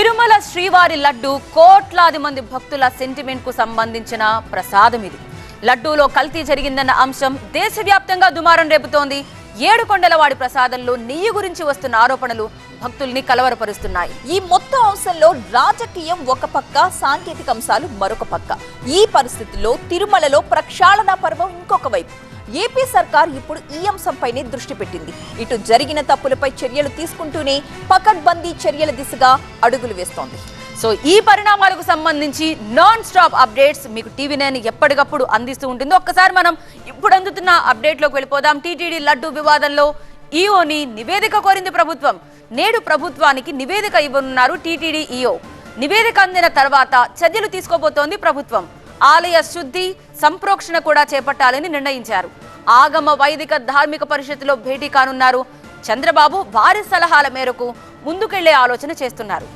తిరుమల శ్రీవారి లడ్డు కోట్లాది మంది భక్తుల సెంటిమెంట్కు సంబంధించిన ప్రసాదం ఇది. లడ్డూలో కల్తీ జరిగిందన్న అంశం దేశవ్యాప్తంగా దుమారం రేపుతోంది. ఏడు కొండలవాడి ప్రసాదంలో నెయ్యి గురించి వస్తున్న ఆరోపణలు భక్తుల్ని కలవరపరుస్తున్నాయి. ఈ మొత్తం అంశంలో రాజకీయం ఒక పక్క సాంకేతిక అంశాలు మరొక పక్క. ఈ పరిస్థితుల్లో తిరుమలలో ప్రక్షాళన పర్వం ఇంకొక వైపు. ఏపీ సర్కార్ ఇప్పుడు ఈ అంశంపైనే దృష్టి పెట్టింది. ఇటు జరిగిన తప్పులపై చర్యలు తీసుకుంటూనే పకడ్బందీ చర్యల దిశగా అడుగులు వేస్తోంది. సో ఈ పరిణామాలకు సంబంధించి నాన్ స్టాప్ అప్డేట్స్ మీకు టీవీ నైన్ ఎప్పటికప్పుడు అందిస్తూ ఉంటుంది. ఒక్కసారి మనం ఇప్పుడు అందుతున్న అప్డేట్లోకి వెళ్ళిపోదాం. టీటీడీ లడ్డు వివాదంలో ఈఓని నివేదిక కోరింది ప్రభుత్వం. నేడు ప్రభుత్వానికి నివేదిక ఇవ్వనున్నారు టీటీడీ ఈఓ. నివేదిక అందిన తర్వాత చర్యలు తీసుకోబోతోంది ప్రభుత్వం. ఆలయ శుద్ధి సంప్రోక్షణ కూడా చేపట్టాలని నిర్ణయించారు. ఆగమ వైదిక ధార్మిక పరిషత్తులో భేటీ కానున్నారు. చంద్రబాబు వారి సలహాల మేరకు ముందుకెళ్ళే ఆలోచన చేస్తున్నారు.